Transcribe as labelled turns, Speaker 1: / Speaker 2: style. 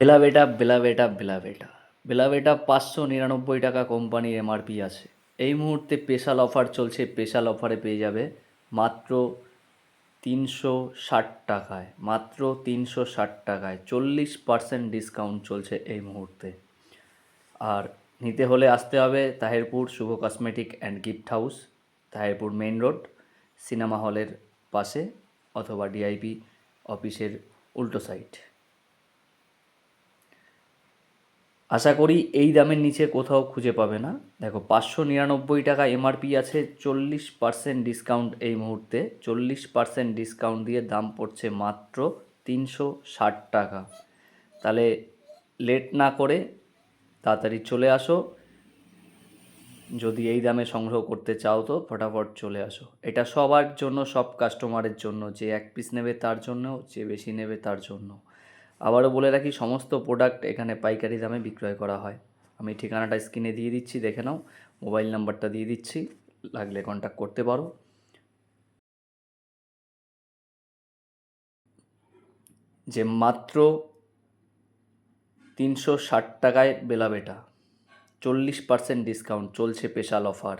Speaker 1: বেলাবেটা বেলাবেটা বেলাবেটা বেলাবেটা পাঁচশো নিরানব্বই টাকা কোম্পানির এমআরপি আছে। এই মুহূর্তে স্পেশাল অফার চলছে স্পেশাল অফারে পেয়ে যাবে মাত্র তিনশো ষাট টাকায়, মাত্র তিনশো ষাট টাকায়। চল্লিশ পার্সেন্ট ডিসকাউন্ট চলছে এই মুহূর্তে। আর নিতে হলে আসতে হবে Taherpur Shuvo cosmetic and gift house Taherpur main road cinema হলের পাশে অথবা ডিআইপি অফিসের উল্টো সাইড আশা করি এই দামের নিচে কোথাও খুঁজে পাবে না। দেখো, পাঁচশো নিরানব্বই টাকা এমআরপি আছে, চল্লিশ পার্সেন্ট ডিসকাউন্ট এই মুহূর্তে। চল্লিশ পার্সেন্ট ডিসকাউন্ট দিয়ে দাম পড়ছে মাত্র তিনশো ষাট টাকা। তাহলে লেট না করে তাড়াতাড়ি চলে আসো। যদি এই দামে সংগ্রহ করতে চাও তো ফটাফট চলে আসো। এটা সবার জন্য, সব কাস্টমারের জন্য। যে এক পিস নেবে তার জন্য, যে বেশি নেবে তার জন্য। আবারও বলে রাখি, সমস্ত প্রোডাক্ট এখানে পাইকারি দামে বিক্রয় করা হয়। আমি ঠিকানাটা স্ক্রিনে দিয়ে দিচ্ছি, দেখে নাও। মোবাইল নাম্বারটা দিয়ে দিচ্ছি, লাগলে কন্ট্যাক্ট করতে পারো। যে মাত্র তিনশো ষাট টাকায় বেলাবেটা চল্লিশ পার্সেন্ট ডিসকাউন্ট চলছে স্পেশাল অফার